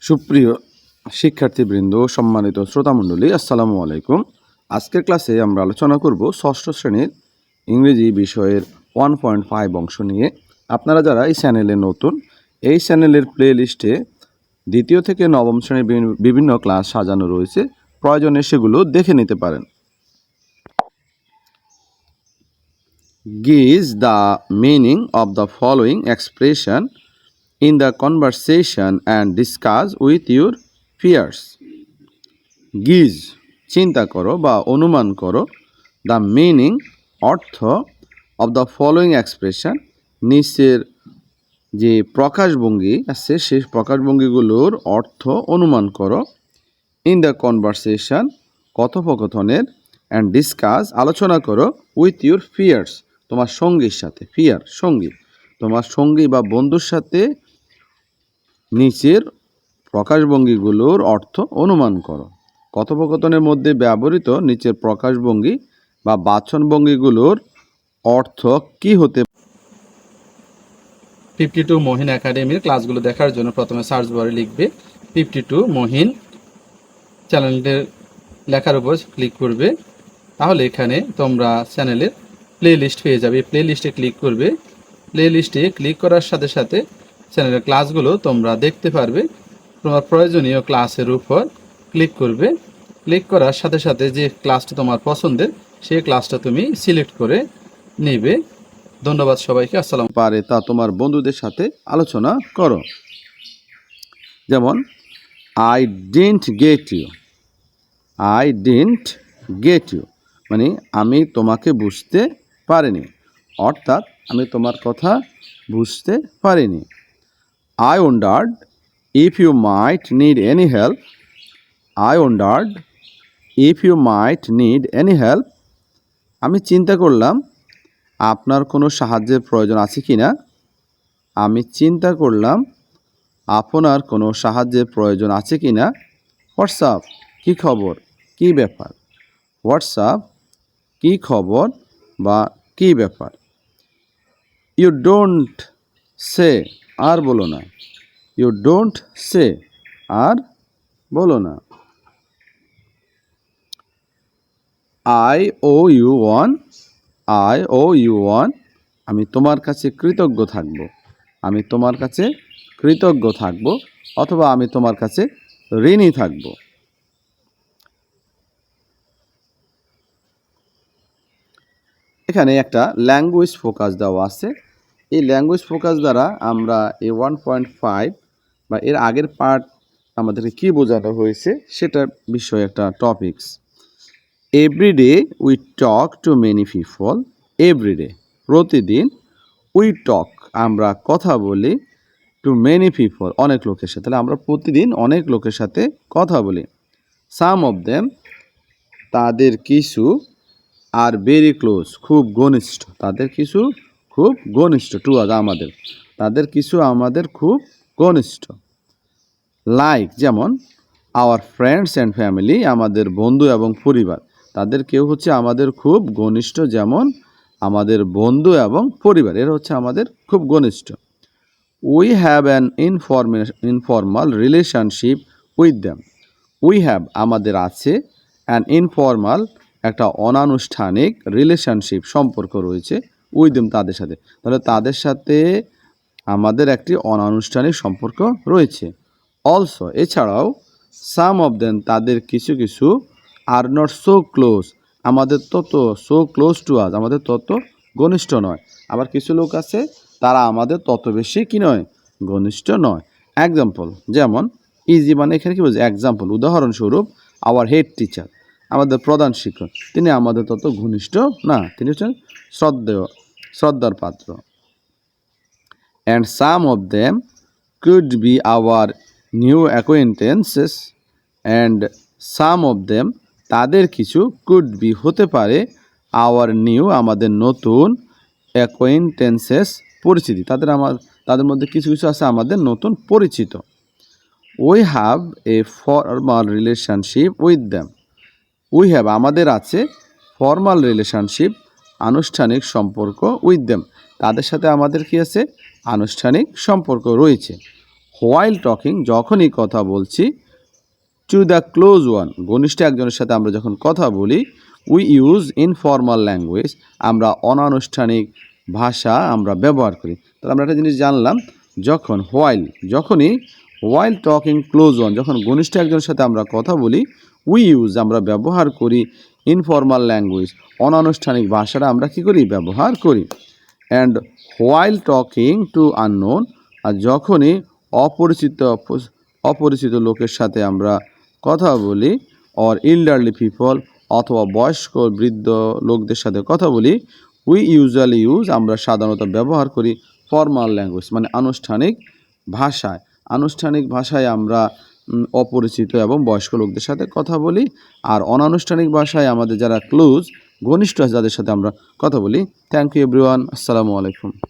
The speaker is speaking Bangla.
সুপ্রিয় শিক্ষার্থীবৃন্দ, সম্মানিত শ্রোতামণ্ডলী, আসসালামু আলাইকুম। আজকের ক্লাসে আমরা আলোচনা করব ষষ্ঠ শ্রেণির ইংরেজি বিষয়ের ওয়ান পয়েন্ট ফাইভ অংশ নিয়ে। আপনারা যারা এই চ্যানেলে নতুন, এই চ্যানেলের প্লে লিস্টে দ্বিতীয় থেকে নবম শ্রেণির বিভিন্ন- ক্লাস সাজানো রয়েছে, প্রয়োজনে সেগুলো দেখে নিতে পারেন। Guess the meaning of the following expression in the conversation and discuss with your peers. গিজ চিন্তা করো বা অনুমান করো। দ্য মিনিং অর্থ অফ দ্য ফলোয়িং এক্সপ্রেশন নিচের যে প্রকাশভঙ্গি আছে, সেই প্রকাশভঙ্গিগুলোর অর্থ অনুমান করো। ইন দ্য কনভারসেশন কথোপকথনের অ্যান্ড ডিসকাস আলোচনা করো উইথ ইউর ফিয়ার্স তোমার সঙ্গীর সাথে ফিয়ার সঙ্গী। তোমার সঙ্গী বা বন্ধুর সাথে নিচের প্রকাশভঙ্গিগুলোর অর্থ অনুমান করো। কথোপকথনের মধ্যে ব্যবহৃত নিচের প্রকাশভঙ্গি বা বাচনভঙ্গিগুলোর অর্থ কি হতে ফিফটি টু মহিন একাডেমির ক্লাসগুলো দেখার জন্য প্রথমে সার্চ বারে লিখবে ফিফটি টু মহিন চ্যানেলটির লেখার উপর ক্লিক করবে। তাহলে এখানে তোমরা চ্যানেলের প্লে লিস্ট পেয়ে যাবে। প্লে লিস্টে ক্লিক করবে। প্লে লিস্টে ক্লিক করার সাথে সাথে চ্যানেলের ক্লাসগুলো তোমরা দেখতে পারবে। তোমার প্রয়োজনীয় ক্লাসের উপর ক্লিক করবে। ক্লিক করার সাথে সাথে যে ক্লাসটা তোমার পছন্দের, সেই ক্লাসটা তুমি সিলেক্ট করে নেবে। ধন্যবাদ সবাইকে, আসসালাম পারে তা তোমার বন্ধুদের সাথে আলোচনা করো। যেমন I didn't get you I didn't get you মানে আমি তোমাকে বুঝতে পারিনি। অর্থাৎ, আমি তোমার কথা বুঝতে পারিনি। I wondered if you might need any help I wondered if you might need any help আমি চিন্তা করলাম, আপনার কোনো সাহায্যের প্রয়োজন আছে কি না? আমি চিন্তা করলাম, আপনার কোনো সাহায্যের প্রয়োজন আছে কি না? হোয়াটসঅ্যাপ, কী খবর? কী ব্যাপার? হোয়াটসঅ্যাপ, কী খবর বা কী ব্যাপার? ইউ ডোন্ট সে আর বলো না। ইউ ডোন্ট সে আর বলো না। I owe you one I owe you one আমি তোমার কাছে কৃতজ্ঞ থাকব। আমি তোমার কাছে কৃতজ্ঞ থাকব, অথবা আমি তোমার কাছে ঋণী থাকব। এখানে একটা ল্যাঙ্গুয়েজ ফোকাস দেওয়া আছে। এই ল্যাঙ্গুয়েজ ফোকাস দ্বারা আমরা এই ওয়ান পয়েন্ট ফাইভ বা এর আগের পার্ট আমাদেরকে কী বোঝানো হয়েছে সেটার বিষয়ে একটা topics everyday we talk to many people everyday প্রতিদিন উই টক আমরা কথা বলি টু মেনি পিপল অনেক লোকের সাথে, তাহলে আমরা প্রতিদিন অনেক লোকের সাথে কথা বলি। সাম অফ দেম তাদের কিছু আর ভেরি ক্লোজ খুব ঘনিষ্ঠ, তাদের কিছু খুব ঘনিষ্ঠ, টু আজ আমাদের। তাদের কিছু আমাদের খুব ঘনিষ্ঠ। লাইক যেমন আওয়ার ফ্রেন্ডস অ্যান্ড ফ্যামিলি আমাদের বন্ধু এবং পরিবার। তাদের কেউ হচ্ছে আমাদের খুব ঘনিষ্ঠ যেমন, আমাদের বন্ধু এবং পরিবার। এরা হচ্ছে আমাদের খুব ঘনিষ্ঠ। We have an ইনফরমে informal relationship with them we have আমাদের আছে অ্যান ইনফর্মাল একটা অনানুষ্ঠানিক রিলেশনশিপ সম্পর্ক রয়েছে। উইথ দেম তাদের সাথে। তাহলে তাদের সাথে আমাদের একটি অনানুষ্ঠানিক সম্পর্ক রয়েছে। অলসো এছাড়াও সাম অফ দেন তাদের কিছু কিছু আর নট সো ক্লোজ আমাদের তত সো ক্লোজ টু আজ আমাদের তত ঘনিষ্ঠ নয়। আবার কিছু লোক আছে, তারা আমাদের তত বেশি কি নয়, ঘনিষ্ঠ নয়। এক্সাম্পল যেমন ইজি মানে এখানে কি বলছে? এক্সাম্পল উদাহরণস্বরূপ আওয়ার হেড টিচার আমাদের প্রধান শিক্ষক, তিনি আমাদের তত ঘনিষ্ঠ না, তিনি হচ্ছেন শ্রদ্ধেয়। শ্রদ্ধার পাত্র। And some of them could be our new acquaintances and some of them তাদের কিছু কুড বি হতে পারে আওয়ার নিউ আমাদের নতুন অ্যাকোয়েন্টেন্সেস পরিচিতি। তাদের আমার, তাদের মধ্যে কিছু কিছু আছে আমাদের নতুন পরিচিত। We have a formal relationship with them we have আমাদের আছে ফর্মাল রিলেশনশিপ আনুষ্ঠানিক সম্পর্ক উইথ দেম তাদের সাথে আমাদের কি আছে? আনুষ্ঠানিক সম্পর্ক রয়েছে। হোয়াইল টকিং যখনই কথা বলছি টু দ্য ক্লোজ ওয়ান ঘনিষ্ঠ একজনের সাথে আমরা যখন কথা বলি উই ইউজ ইনফর্মাল ল্যাঙ্গুয়েজ আমরা অনানুষ্ঠানিক ভাষা আমরা ব্যবহার করি। তাহলে আমরা একটা জিনিস জানলাম, যখন হোয়াইল যখনই হোয়াইল টকিং ক্লোজ ওয়ান যখন ঘনিষ্ঠ একজনের সাথে আমরা কথা বলি উই ইউজ আমরা ব্যবহার করি ইনফর্মাল ল্যাঙ্গুয়েজ অনানুষ্ঠানিক ভাষাটা আমরা কী করি? ব্যবহার করি। And while talking to unknown আর যখনই অপরিচিত অপরিচিত লোকের সাথে আমরা কথা বলি অর ইল্ডারলি পিপল অথবা বয়স্ক, বৃদ্ধ লোকদের সাথে কথা বলি উই ইউজুয়ালি ইউজ আমরা সাধারণত ব্যবহার করি ফর্মাল ল্যাঙ্গুয়েজ মানে আনুষ্ঠানিক ভাষায়। আনুষ্ঠানিক ভাষায় আমরা অপরিচিত এবং বয়স্ক লোকদের সাথে কথা বলি। আর অনানুষ্ঠানিক ভাষায় আমাদের যারা ক্লোজ ঘনিষ্ঠ আছে, যাদের সাথে আমরা কথা বলি। থ্যাংক ইউ এভরিওয়ান আসসালামু আলাইকুম।